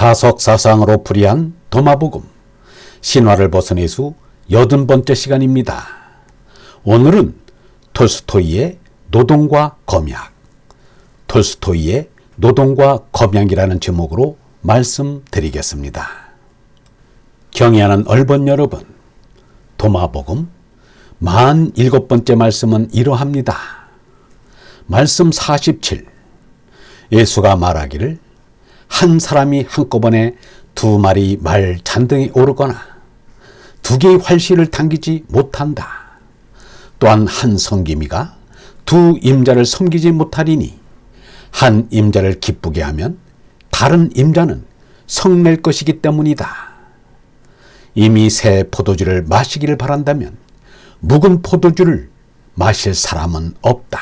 다석 사상으로 풀이한 도마복음 신화를 벗어내수 여든 번째 시간입니다. 오늘은 톨스토이의 노동과 검약, 톨스토이의 노동과 검약이라는 제목으로 말씀드리겠습니다. 경애하는 얼번 여러분, 도마복음 만 일곱 번째 말씀은 이러합니다. 말씀 47. 예수가 말하기를 한 사람이 한꺼번에 두 마리 말 잔등에 오르거나 두 개의 활시를 당기지 못한다. 또한 한 성기미가 두 임자를 섬기지 못하리니 한 임자를 기쁘게 하면 다른 임자는 성낼 것이기 때문이다. 이미 새 포도주를 마시기를 바란다면 묵은 포도주를 마실 사람은 없다.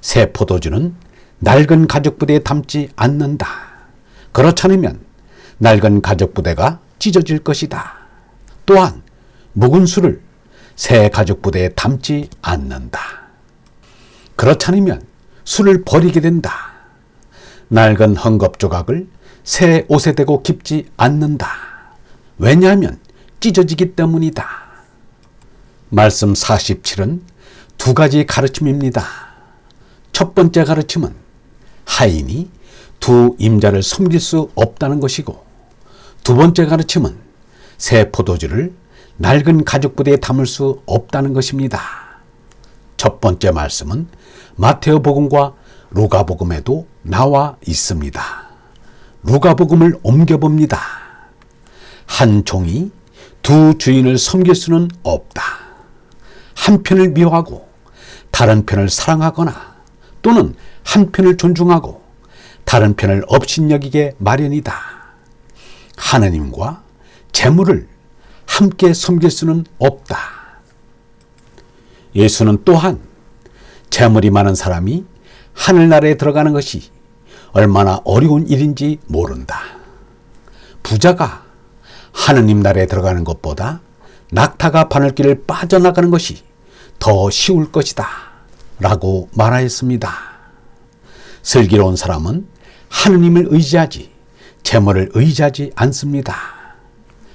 새 포도주는 낡은 가죽 부대에 담지 않는다. 그렇지 않으면 낡은 가죽 부대가 찢어질 것이다. 또한 묵은 술을 새 가죽 부대에 담지 않는다. 그렇지 않으면 술을 버리게 된다. 낡은 헝겊 조각을 새 옷에 대고 깁지 않는다. 왜냐하면 찢어지기 때문이다. 말씀 47은 두 가지 가르침입니다. 첫 번째 가르침은 하인이 두 임자를 섬길 수 없다는 것이고 두 번째 가르침은 새 포도주를 낡은 가죽 부대에 담을 수 없다는 것입니다. 첫 번째 말씀은 마테오 복음과 루가 복음에도 나와 있습니다. 루가 복음을 옮겨 봅니다. 한 종이 두 주인을 섬길 수는 없다. 한 편을 미워하고 다른 편을 사랑하거나 또는 한 편을 존중하고 다른 편을 업신여기게 마련이다. 하느님과 재물을 함께 섬길 수는 없다. 예수는 또한 재물이 많은 사람이 하늘나라에 들어가는 것이 얼마나 어려운 일인지 모른다. 부자가 하느님 나라에 들어가는 것보다 낙타가 바늘길을 빠져나가는 것이 더 쉬울 것이다. 라고 말하였습니다. 슬기로운 사람은 하느님을 의지하지 재물을 의지하지 않습니다.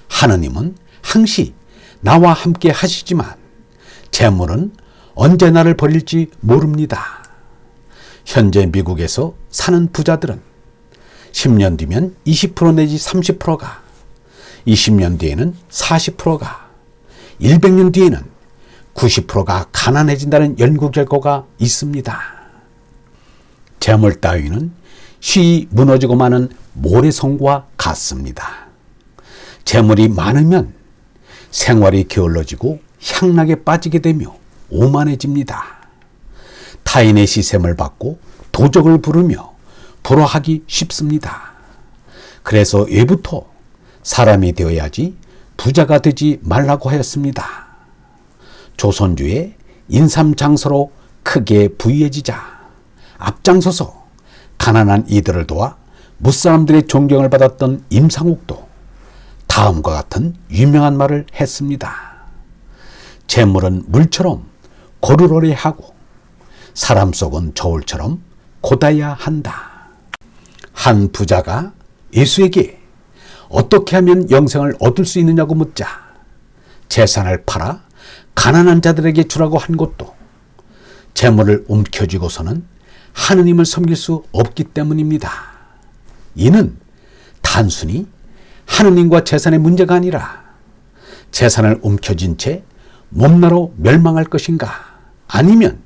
하느님은 항시 나와 함께 하시지만 재물은 언제 나를 버릴지 모릅니다. 현재 미국에서 사는 부자들은 10년 뒤면 20% 내지 30%가 20년 뒤에는 40%가 100년 뒤에는 90%가 가난해진다는 연구 결과가 있습니다. 재물 따위는 쉬 무너지고 마는 모래성과 같습니다. 재물이 많으면 생활이 게을러지고 향락에 빠지게 되며 오만해집니다. 타인의 시샘을 받고 도적을 부르며 불화하기 쉽습니다. 그래서 예부터 사람이 되어야지 부자가 되지 말라고 하였습니다. 조선주의 인삼장서로 크게 부유해지자 앞장서서 가난한 이들을 도와 무사람들의 존경을 받았던 임상옥도 다음과 같은 유명한 말을 했습니다. 재물은 물처럼 고르르리하고 사람 속은 저울처럼 고다야 한다. 한 부자가 예수에게 어떻게 하면 영생을 얻을 수 있느냐고 묻자 재산을 팔아 가난한 자들에게 주라고 한 것도 재물을 움켜쥐고서는 하느님을 섬길 수 없기 때문입니다. 이는 단순히 하느님과 재산의 문제가 아니라 재산을 움켜쥔 채 몸나로 멸망할 것인가 아니면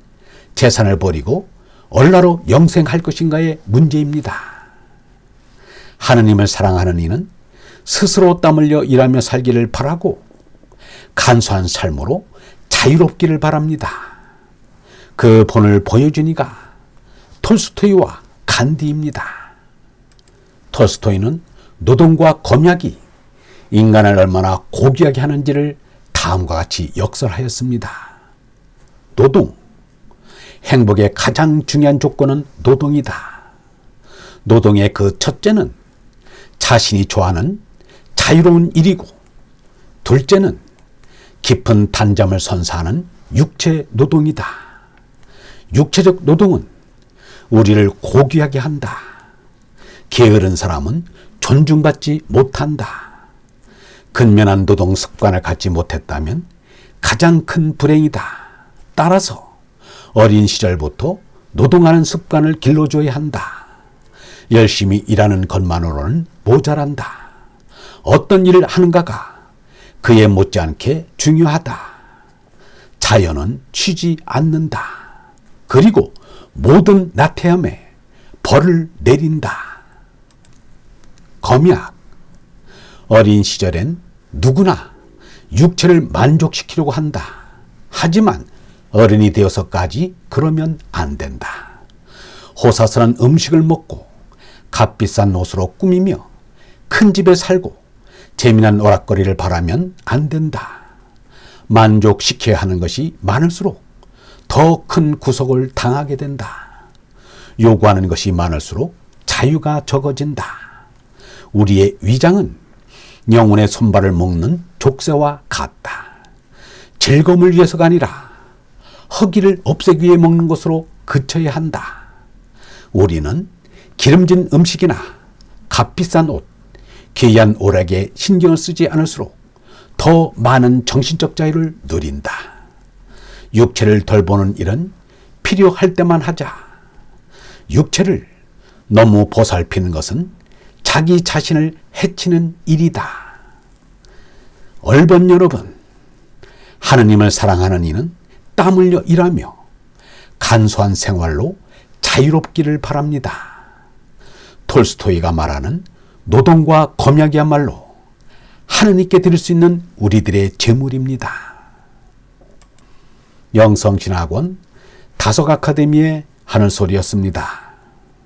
재산을 버리고 얼라로 영생할 것인가의 문제입니다. 하느님을 사랑하는 이는 스스로 땀 흘려 일하며 살기를 바라고 간소한 삶으로 자유롭기를 바랍니다. 그 본을 보여주니가 톨스토이와 간디입니다. 톨스토이는 노동과 검약이 인간을 얼마나 고귀하게 하는지를 다음과 같이 역설하였습니다. 노동. 행복의 가장 중요한 조건은 노동이다. 노동의 그 첫째는 자신이 좋아하는 자유로운 일이고, 둘째는 깊은 단잠을 선사하는 육체 노동이다. 육체적 노동은 우리를 고귀하게 한다. 게으른 사람은 존중받지 못한다. 근면한 노동 습관을 갖지 못했다면 가장 큰 불행이다. 따라서 어린 시절부터 노동하는 습관을 길러줘야 한다. 열심히 일하는 것만으로는 모자란다. 어떤 일을 하는가가 그에 못지않게 중요하다. 자연은 쉬지 않는다. 그리고 모든 나태함에 벌을 내린다. 검약. 어린 시절엔 누구나 육체를 만족시키려고 한다. 하지만 어른이 되어서까지 그러면 안 된다. 호사스런 음식을 먹고 값비싼 옷으로 꾸미며 큰 집에 살고 재미난 오락거리를 바라면 안 된다. 만족시켜야 하는 것이 많을수록 더 큰 구속을 당하게 된다. 요구하는 것이 많을수록 자유가 적어진다. 우리의 위장은 영혼의 손발을 먹는 족쇄와 같다. 즐거움을 위해서가 아니라 허기를 없애기 위해 먹는 것으로 그쳐야 한다. 우리는 기름진 음식이나 값비싼 옷, 귀한 오락에 신경을 쓰지 않을수록 더 많은 정신적 자유를 누린다. 육체를 돌보는 일은 필요할 때만 하자. 육체를 너무 보살피는 것은 자기 자신을 해치는 일이다. 얼번 여러분, 하느님을 사랑하는 이는 땀 흘려 일하며 간소한 생활로 자유롭기를 바랍니다. 톨스토이가 말하는 노동과 검약이야말로 하느님께 드릴 수 있는 우리들의 재물입니다. 영성신학원 다속 아카데미의 하늘소리였습니다.